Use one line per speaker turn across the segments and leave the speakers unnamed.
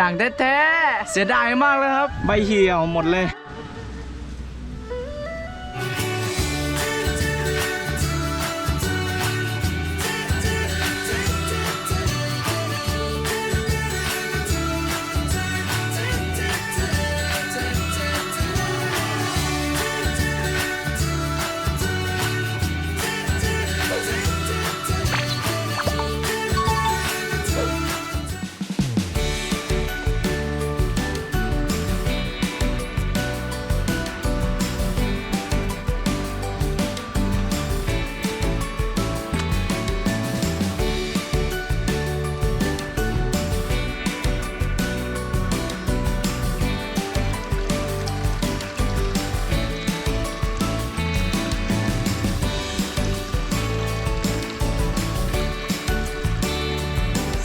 ด่างแท้ๆเสียดายมากเลยครับ ใบเหี่ยวหมดเลย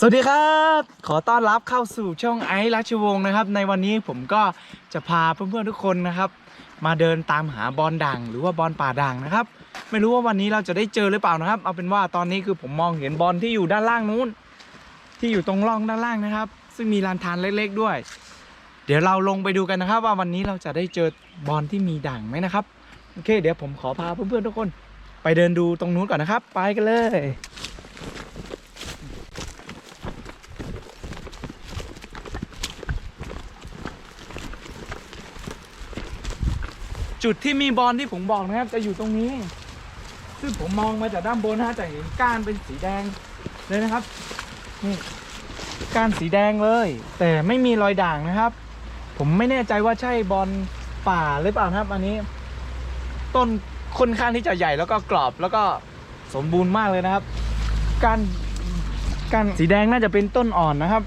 สวัสดีครับ ขอต้อนรับเข้าสู่ช่องไอซ์รัชวงศ์นะครับ ในวันนี้ผมก็จะพาเพื่อนๆทุกคนนะครับ มาเดินตามหาบอลด่างหรือว่าบอลป่าด่างนะครับ ไม่รู้ว่าวันนี้เราจะได้เจอหรือเปล่านะครับ เอาเป็นว่าตอนนี้คือผมมองเห็นบอลที่อยู่ด้านล่างนู้น ที่อยู่ตรงร่องด้านล่างนะครับ ซึ่งมีลานทานเล็กๆด้วย เดี๋ยวเราลงไปดูกันนะครับ ว่าวันนี้เราจะได้เจอบอลที่มีด่างไหมนะครับโอเค เดี๋ยวผมขอพาเพื่อนๆทุกคน ไปเดินดูตรงนู้นก่อนนะครับ ไปกันเลย จุดที่มีบอลที่ผมบอกนะครับ จะอยู่ตรงนี้ ซึ่งผมมองมาจากด้านบนนะฮะจะเห็นก้านเป็นสีแดงเลยนะครับนี่ก้านสีแดงเลย แต่ไม่มีรอยด่างนะครับ ผมไม่แน่ใจว่าใช่บอลป่าหรือเปล่านะครับ อันนี้ ต้นค่อนข้างที่จะใหญ่แล้วก็กรอบแล้วก็สมบูรณ์มากเลยนะครับก้านก้านสีแดงน่าจะเป็นต้นอ่อนนะครับ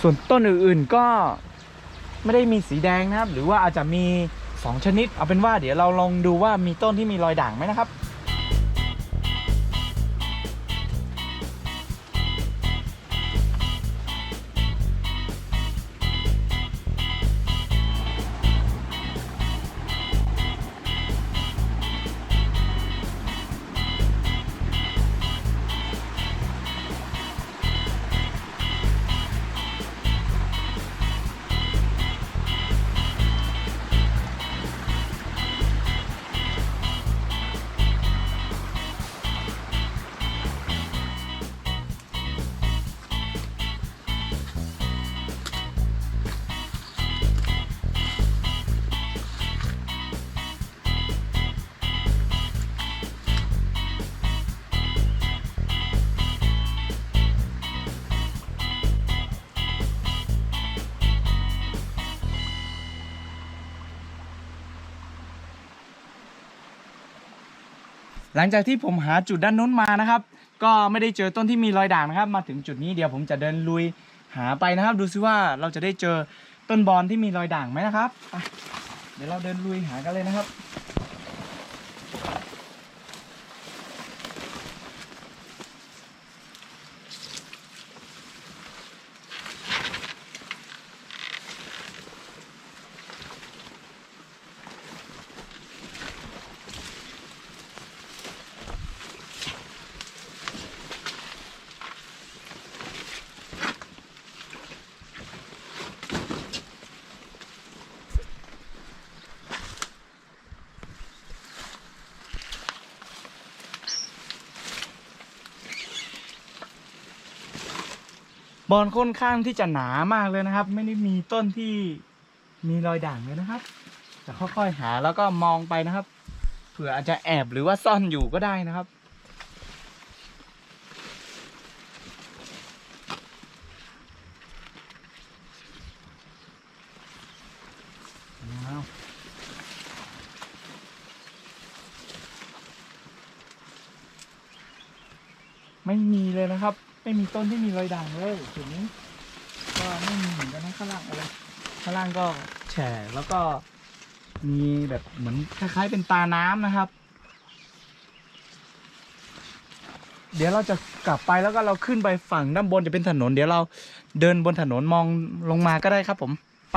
ส่วนต้นอื่นๆก็ ไม่ได้มีสีแดงนะครับ หรือว่าอาจจะมี 2 ชนิด เอาเป็นว่าเดี๋ยวเราลองดูว่ามีต้นที่มีรอยด่างไหมนะครับ หลังจากที่ผมหาจุดด้านนู้นมานะครับ ก็ไม่ได้เจอต้นที่มีรอยด่างนะครับ มาถึงจุดนี้เดี๋ยวผมจะเดินลุยหาไปนะครับ ดูซิว่าเราจะได้เจอต้นบอลที่มีรอยด่างไหมนะครับเดี๋ยวเราเดินลุยหากันเลยนะครับ บอลค่อนข้างที่จะหนามากเลยนะครับ ไม่ได้มีต้นที่มีรอยด่างเลยนะครับจะค่อยๆหาแล้วก็มองไปนะครับ เผื่ออาจจะแอบหรือว่าซ่อนอยู่ก็ได้นะครับ ไม่มีเลยนะครับ ไม่มีต้นที่มีรอยด่างเลยจุดนี้ ก็ไม่มีเหมือนกันนะข้างล่างอะไรข้างล่างก็แฉะแล้วก็มีแบบเหมือนคล้ายๆเป็นตาน้ำนะครับ เดี๋ยวเราจะกลับไปแล้วก็เราขึ้นไปฝั่งด้านบนจะเป็นถนน เดี๋ยวเราเดินบนถนนมองลงมาก็ได้ครับผมไป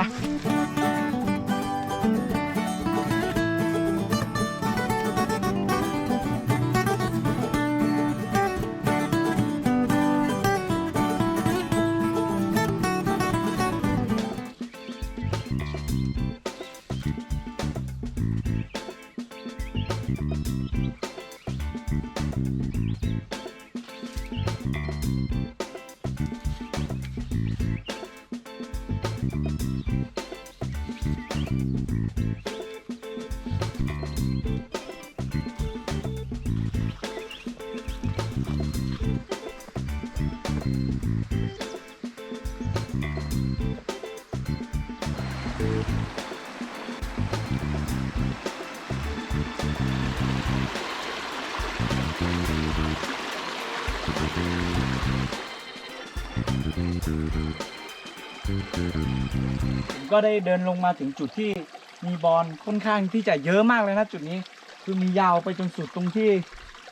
ก็ได้เดินลงมาถึงจุดที่มีบอลค่อนข้างที่จะเยอะมากเลยนะจุดนี้คือมียาวไปจนสุดตรงที่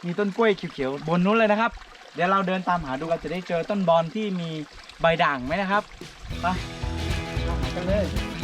มีต้นกล้วยเขียวๆบนนู้นเลยนะครับ เดี๋ยวเราเดินตามหาดูกันจะได้เจอต้นบอลที่มีใบด่างไหมนะครับไปเราหากันเลย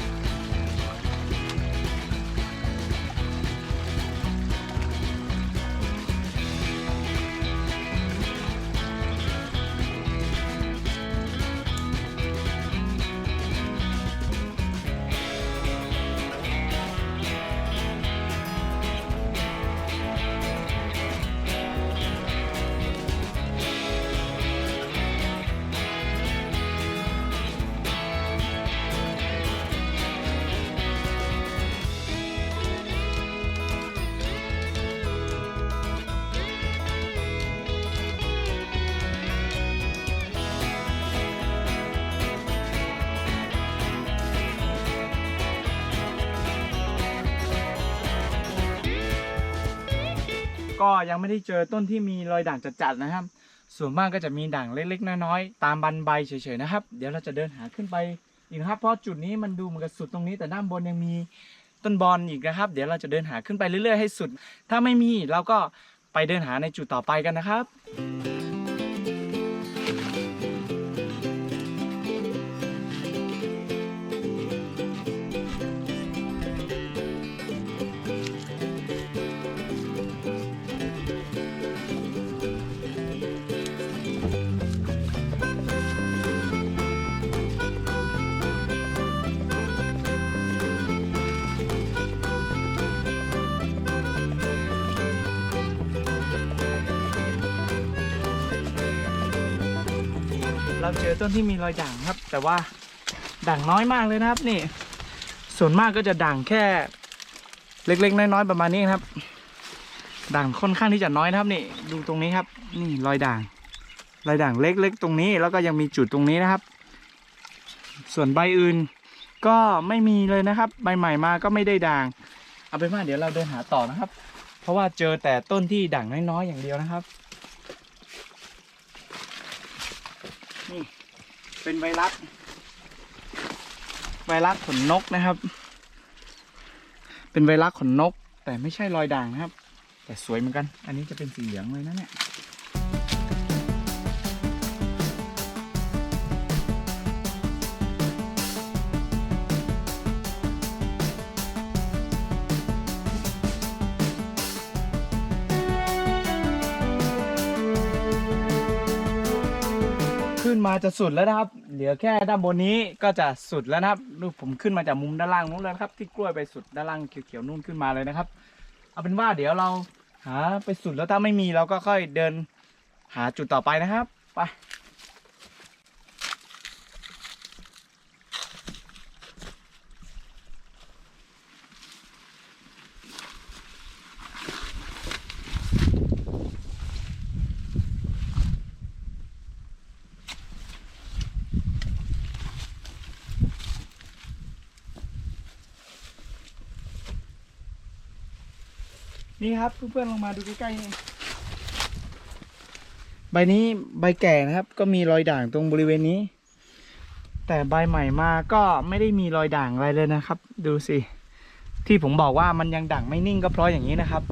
ก็ยังไม่ได้เจอต้นที่มีรอยด่างจัดๆนะครับ ส่วนมากก็จะมีด่างเล็กๆน้อยๆตามบันใบเฉยๆนะครับ เดี๋ยวเราจะเดินหาขึ้นไปอีกนะครับ เพราะจุดนี้มันดูเหมือนกับสุดตรงนี้ แต่ด้านบนยังมีต้นบอลอีกนะครับ เดี๋ยวเราจะเดินหาขึ้นไปเรื่อยๆให้สุด ถ้าไม่มีเราก็ไปเดินหาในจุดต่อไปกันนะครับ เราเจอต้นที่มีรอยด่างครับ แต่ว่าด่างน้อยมากเลยนะครับนี่ ส่วนมากก็จะด่างแค่ เล็กๆ น้อยๆประมาณนี้ครับ ด่างค่อนข้างที่จะน้อยนะครับนี่ดูตรงนี้ครับ นี่รอยด่าง รอยด่างเล็กๆ ตรงนี้แล้วก็ยังมีจุดตรงนี้นะครับ ส่วนใบอื่นก็ไม่มีเลยนะครับ ใบใหม่มาก็ไม่ได้ด่าง เอาเป็นว่าเดี๋ยวเราเดินหาต่อนะครับ เพราะว่าเจอแต่ต้นที่ด่างน้อยๆอย่างเดียวนะครับ นี่เป็นไวรัส ไวรัสขนนกนะครับ เป็นไวรัสขนนก แต่ไม่ใช่รอยด่างนะครับ แต่สวยเหมือนกัน อันนี้จะเป็นสีเหลืองเลยนะเนี่ย ขึ้นมาจะสุดแล้วนะครับ เหลือแค่ด้านบนนี้ก็จะสุดแล้วนะครับดูผมขึ้นมาจากมุมด้านล่างนู้นแล้วครับที่กล้วยไปสุดด้านล่างเขียวๆนู่นขึ้นมาเลยนะครับ เอาเป็นว่าเดี๋ยวเราหาไปสุดแล้วถ้าไม่มีเราก็ค่อยเดินหาจุดต่อไปนะครับ ไป นี่ครับเพื่อนๆลงมาดูใกล้ๆนี่ใบนี้ใบแก่นะครับ ก็มีรอยด่างตรงบริเวณนี้ แต่ใบใหม่มาก็ไม่ได้มีรอยด่างอะไรเลยนะครับ ดูสิ ที่ผมบอกว่ามันยังด่างไม่นิ่งก็เพราะอย่างนี้นะครับ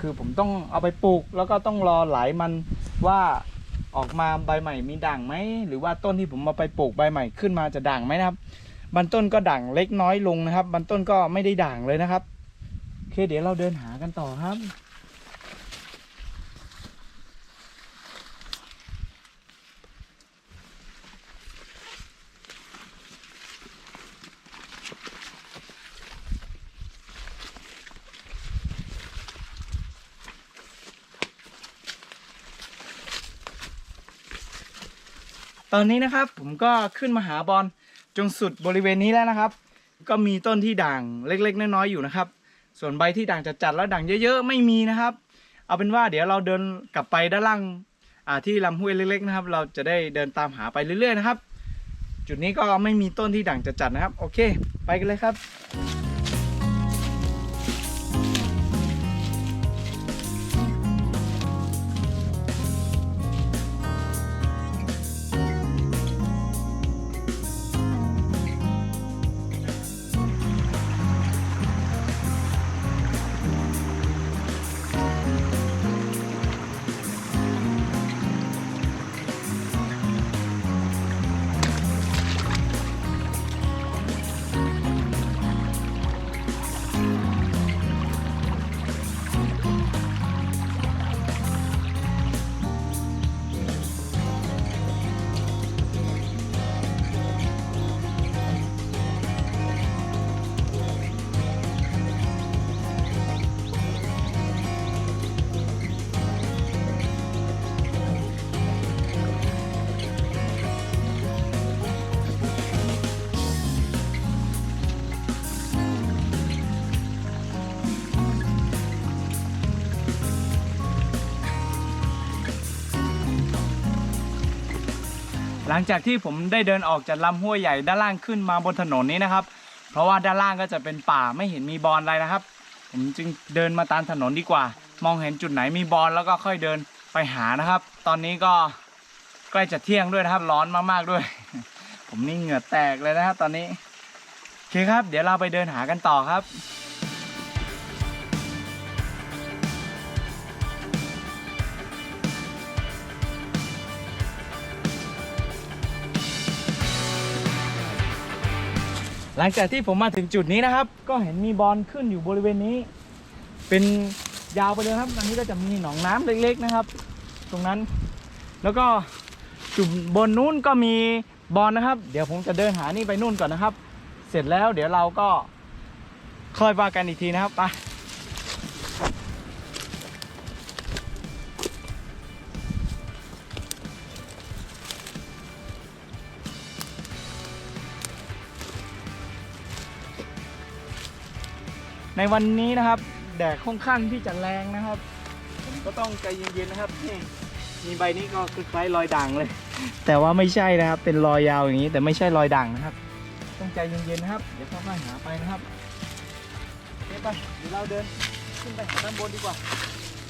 คือผมต้องเอาไปปลูก แล้วก็ต้องรอไหลมันว่าออกมาใบใหม่มีด่างไหมหรือว่าต้นที่ผมเอาไปปลูกใบใหม่ขึ้นมาจะด่างไหมนะครับบางต้นก็ด่างเล็กน้อยลงนะครับบางต้นก็ไม่ได้ด่างเลยนะครับ เคเดี๋ยวเราเดินหากันต่อครับ ตอนนี้นะครับผมก็ขึ้นมาหาบอลจงสุดบริเวณนี้แล้วนะครับ ก็มีต้นที่ด่างเล็ก ๆ น้อยๆอยู่นะครับ ส่วนใบที่ด่างจัดๆแล้วด่างเยอะ ๆ ไม่มีนะครับ เอาเป็นว่าเดี๋ยวเราเดินกลับไปด้านล่างที่ลำห้วยเล็ก ๆ นะครับ เราจะได้เดินตามหาไปเรื่อย ๆ นะครับ จุดนี้ก็ไม่มีต้นที่ด่างจัดๆนะครับ โอเค ไปกันเลยครับ งจากที่ผมได้เดินออกจากลำห้วยใหญ่ด้านล่างขึ้นมาบนถนนนี้นะครับ เพราะว่าด้านล่างก็จะเป็นป่าไม่เห็นมีบอลอะไรนะครับ ผมจึงเดินมาตามถนนดีกว่า มองเห็นจุดไหนมีบอลแล้วก็ค่อยเดินไปหานะครับ ตอนนี้ก็ใกล้จะเที่ยงด้วยนะครับ ร้อนมากๆด้วย ผมนี่เหงื่อแตกเลยนะครับ ตอนนี้โอเคครับ เดี๋ยวเราไปเดินหากันต่อครับ หลังจากที่ผมมาถึงจุดนี้นะครับ ก็เห็นมีบอลขึ้นอยู่บริเวณนี้ เป็นยาวไปเลยครับอันนี้ก็จะมีหนองน้ำเล็ก ๆนะครับ ตรงนั้นแล้วก็จุดบนนู้นก็มีบอลนะครับ เดี๋ยวผมจะเดินหานี่ไปนู่นก่อนนะครับ เสร็จแล้วเดี๋ยวเราก็ค่อยว่ากันอีกทีนะครับไป ในวันนี้นะครับแดดค่อนข้างที่จะแรงนะครับ ผมก็ต้องใจเย็นๆนะครับนี่มีใบนี้ก็คล้ายๆรอยด่างเลย แต่ว่าไม่ใช่นะครับ เป็นรอยยาวอย่างนี้ แต่ไม่ใช่รอยด่างนะครับ ต้องใจเย็นๆนะครับ เดี๋ยวค่อยๆหาไปนะครับเดี๋ยวไปเดี๋ยวเราเดินขึ้นไปหาด้านบนดีกว่า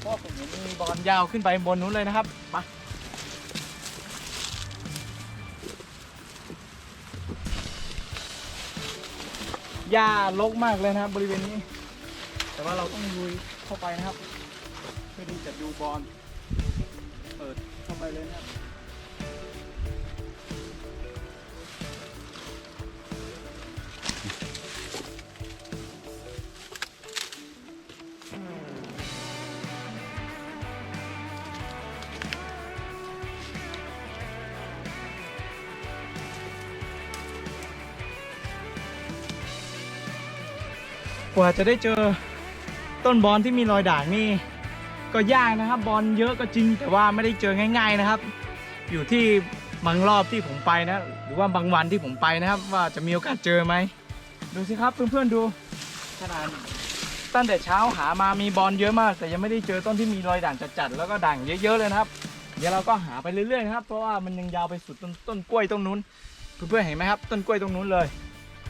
เพราะผมเห็นมีบอลยาวขึ้นไปบนนู้นเลยนะครับไปหญ้ารกมากเลยนะครับบริเวณนี้ แต่ว่าเราต้องลุยเข้าไปนะครับ เพื่อที่จะดูบอลเปิดเข้าไปเลยนะครับกว่าจะได้เจอ ต้นบอลที่มีรอยด่างนี่ก็ยากนะครับ บอลเยอะก็จริง แต่ว่าไม่ได้เจอง่าย ๆนะครับ อยู่ที่บางรอบที่ผมไปนะ หรือว่าบางวันที่ผมไปนะครับ ว่าจะมีโอกาสเจอไหมดูสิครับเพื่อนๆดูขนาดตั้งแต่เช้าหามามีบอลเยอะมาก แต่ยังไม่ได้เจอต้นที่มีรอยด่างจัดๆแล้วก็ด่างเยอะๆเลยนะครับ เดี๋ยวเราก็หาไปเรื่อยๆนะครับ เพราะว่ามันยังยาวไปสุดต้นต้นกล้วยต้นนู้น เพื่อนๆเห็นไหมครับ ต้นกล้วยตรงนู้นเลย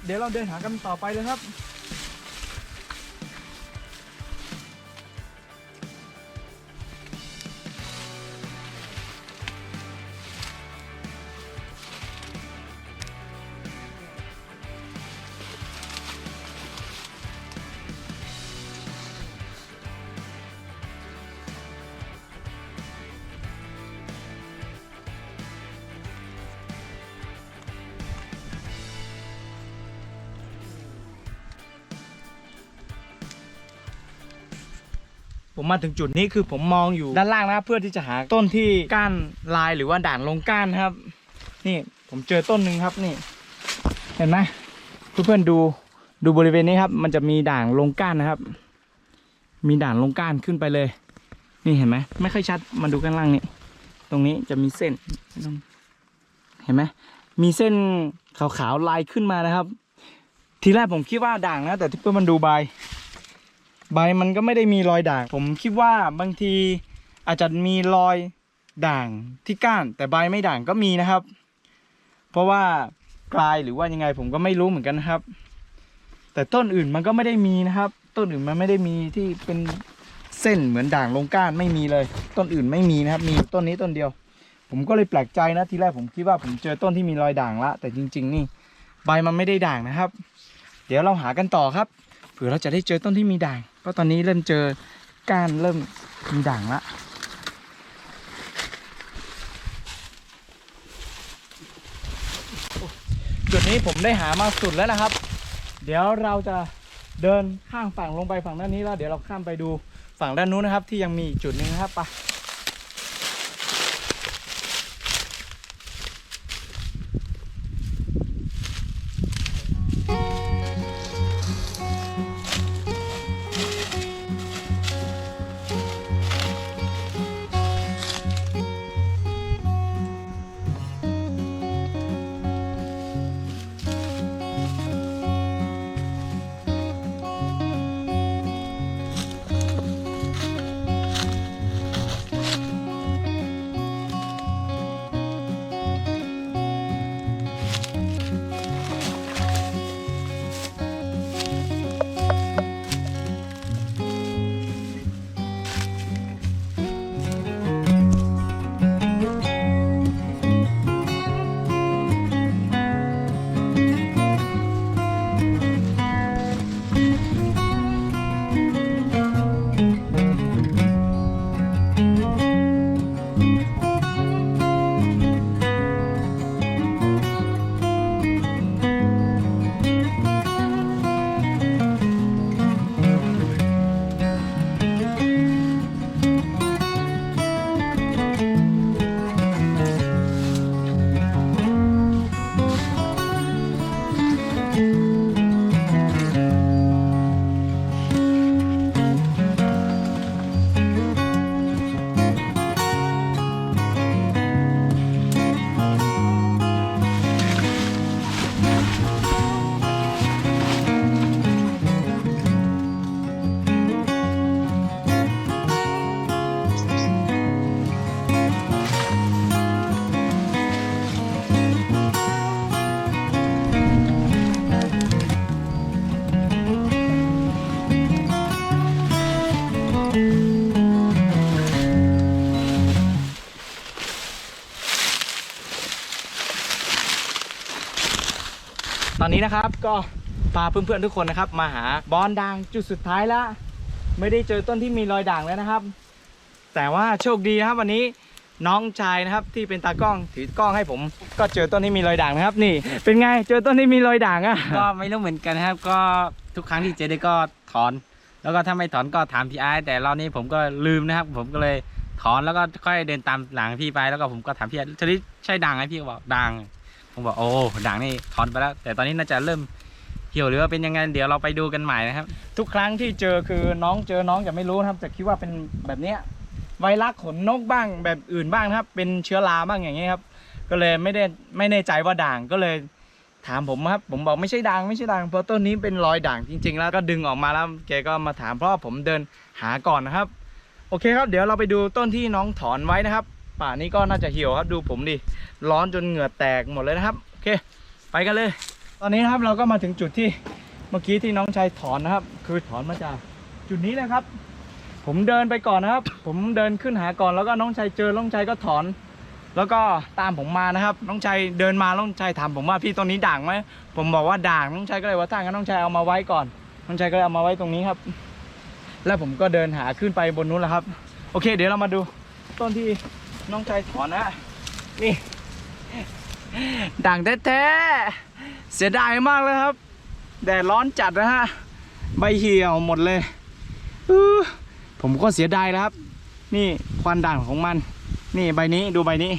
เดี๋ยวเราเดินหากันต่อไปเลยครับ ผมมาถึงจุดนี้คือผมมองอยู่ด้านล่างนะเพื่อที่จะหาต้นที่ก้านลายหรือว่าด่างลงก้านครับ นี่ผมเจอต้นหนึ่งครับนี่ เห็นไหมเพื่อนๆดูดูบริเวณนี้ครับ มันจะมีด่างลงก้านนะครับ มีด่างลงก้านขึ้นไปเลย นี่เห็นไหมไม่ค่อยชัดมาดูข้างล่างนี่ตรงนี้จะมีเส้น เห็นไหมมีเส้นขาวๆลายขึ้นมานะครับ ทีแรกผมคิดว่าด่างนะ แต่ที่เพื่อนมันดูใบ ใบมันก็ไม่ได้มีรอยด่าง ผมคิดว่าบางทีอาจจะมีรอยด่างที่ก้าน แต่ใบไม่ด่างก็มีนะครับ เพราะว่ากลายหรือว่ายังไงผมก็ไม่รู้เหมือนกันนะครับ แต่ต้นอื่นมันก็ไม่ได้มีนะครับ ต้นอื่นมันไม่ได้มีที่เป็นเส้นเหมือนด่างลงก้านไม่มีเลย ต้นอื่นไม่มีนะครับ มีต้นนี้ต้นเดียว ผมก็เลยแปลกใจนะทีแรกผมคิดว่าผมเจอต้นที่มีรอยด่างละ แต่จริง ๆ นี่ ใบมันไม่ได้ด่างนะครับ เดี๋ยวเราหากันต่อครับเผื่อเราจะได้เจอต้นที่มีด่าง ราะตอนนี้เริ่มเจอก้านเริ่มมีด่างละจุดนี้ผมได้หามาสุดแล้วนะครับ เดี๋ยวเราจะเดินข้างฝั่งลงไปฝั่งด้านนี้แล้ว เดี๋ยวเราข้ามไปดูฝั่งด้านนู้นนะครับ ที่ยังมีอีกจุดหนึ่งนะครับไป อนนี้นะครับก็พาเพื่อนๆทุกคนนะครับ มาหาบอนด่างจุดสุดท้ายแล้วไม่ได้เจอต้นที่มีรอยด่างแล้วนะครับ แต่ว่าโชคดีนะครับ วันนี้น้องชายนะครับ ที่เป็นตากล้องถือกล้องให้ผม ก็เจอต้นที่มีรอยด่างนะครับ นี่ เป็นไงเจอต้นที่มีรอยด่างอะ
ก็ไม่รู้เหมือนกันนะครับ ก็ทุกครั้งที่เจอได้ก็ถอน แล้วก็ถ้าไม่ถอนก็ถามพี่ไอ้แต่รอบนี้ผมก็ลืมนะครับ ผมก็เลยถอนแล้วก็ค่อยเดินตามหลังพี่ไปแล้วก็ผมก็ถามพี่ชลิดใช่ด่างไหมพี่ก็บอกด่าง ผมบอกโอ้ด่างนี่ถอนไปแล้ว แต่ตอนนี้น่าจะเริ่มเหี่ยวหรือว่าเป็นยังไงเดี๋ยวเราไปดูกันใหม่นะครับ
ทุกครั้งที่เจอคือน้องเจอน้องจะไม่รู้นะครับจะคิดว่าเป็นแบบเนี้ยไวรัสขนนกบ้างแบบอื่นบ้างนะครับ เป็นเชื้อราบ้างอย่างเงี้ยครับ ก็เลยไม่ได้ไม่แน่ใจว่าด่างก็เลยถามผมครับ ผมบอกไม่ใช่ด่างไม่ใช่ด่างเพราะต้นนี้เป็นรอยด่างจริง ๆ แล้วก็ดึงออกมาแล้วแกก็มาถามเพราะว่าผมเดินหาก่อนนะครับ โอเคครับ เดี๋ยวเราไปดูต้นที่น้องถอนไว้นะครับ ป่านี้ก็น่าจะเหี่ยวครับ ดูผมดิ ร้อนจนเหงื่อแตกหมดเลยนะครับ โอเค ไปกันเลย ตอนนี้นะครับเราก็มาถึงจุดที่เมื่อกี้ที่น้องชายถอนนะครับ คือถอนมาจากจุดนี้เลยครับ ผมเดินไปก่อนนะครับ ผมเดินขึ้นหาก่อนแล้วก็น้องชายเจอน้องชายก็ถอน แล้วก็ตามผมมานะครับ น้องชายเดินมาน้องชายถามผมว่าพี่ตรงนี้ด่างไหมผมบอกว่าด่างน้องชายก็เลยว่าถ้างั้นน้องชายเอามาไว้ก่อน น้องชายก็เลยเอามาไว้ตรงนี้ครับ แล้วผมก็เดินหาขึ้นไปบนนู้นแหละครับ โอเค เดี๋ยวเรามาดูต้นที่ น้องชายถอนนะ นี่ ด่างแท้ๆ เสียดายมากเลยครับ แดดร้อนจัดนะฮะ ใบเหี่ยวหมดเลยอื้อผมก็เสียดายแล้วครับ นี่ควันด่างของมัน นี่ใบนี้ดูใบนี้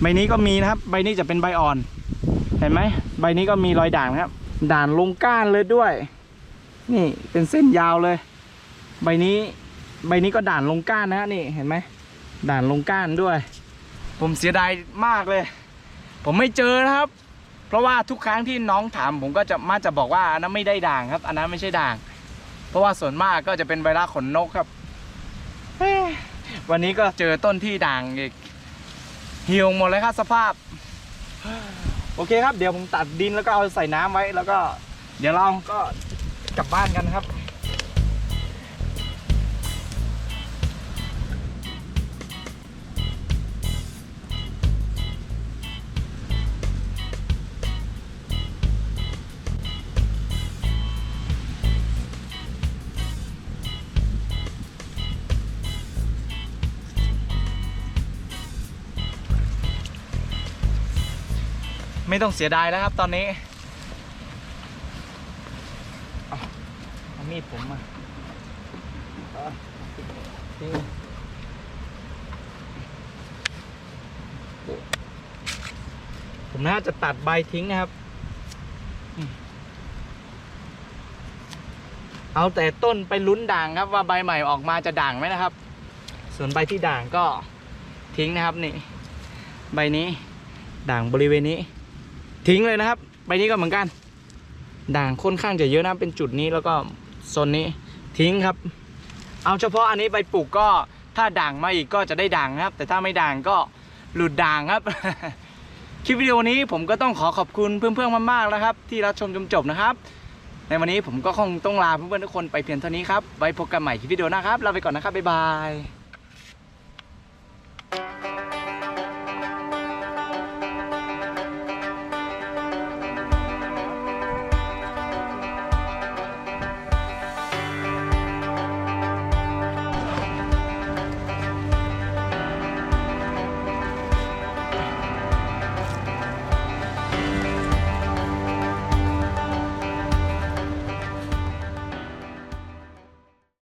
ใบนี้ก็มีนะครับ ใบนี้จะเป็นใบอ่อน เห็นไหม ใบนี้ก็มีรอยด่างนะครับ ด่านลงก้านเลยด้วย นี่เป็นเส้นยาวเลย ใบนี้ ใบนี้ก็ด่านลงก้านนะฮะนี่เห็นไหม ด่านลงก้านด้วย ผมเสียดายมากเลย ผมไม่เจอนะครับ เพราะว่าทุกครั้งที่น้องถามผมก็จะมาจะบอกว่าอันนั้นไม่ได้ด่างครับ อันนั้นไม่ใช่ด่าง เพราะว่าส่วนมากก็จะเป็นใบรักขนนกครับ วันนี้ก็เจอต้นที่ด่างอีกเหี่ยวหมดเลยครับสภาพ โอเคครับ เดี๋ยวผมตัดดินแล้วก็เอาใส่น้ำไว้แล้วก็ เดี๋ยวเราก็กลับบ้านกันครับ ไม่ต้องเสียดายแล้วครับตอนนี้เอามีดผมมาผมน่าจะตัดใบทิ้งนะครับ เอาแต่ต้นไปลุ้นด่างครับว่าใบใหม่ออกมาจะด่างไหมนะครับ ส่วนใบที่ด่างก็ทิ้งนะครับนี่ ใบนี้ด่างบริเวณนี้ ทิ้งเลยนะครับ ใบนี้ก็เหมือนกัน ด่างค่อนข้างจะเยอะนะเป็นจุดนี้แล้วก็โซนนี้ทิ้งครับ เอาเฉพาะอันนี้ใบปลูกก็ถ้าด่างมาอีกก็จะได้ด่างนะครับ แต่ถ้าไม่ด่างก็หลุดด่างครับ คลิปวิดีโอนี้ผมก็ต้องขอขอบคุณเพื่อนๆมากๆแล้วครับ ที่รับชมจนจบนะครับ ในวันนี้ผมก็คงต้องลาเพื่อนๆทุกคนไปเพียงเท่านี้ครับไว้พบกันใหม่คลิปวิดีโอหน้าครับลาไปก่อนนะครับบ๊ายบาย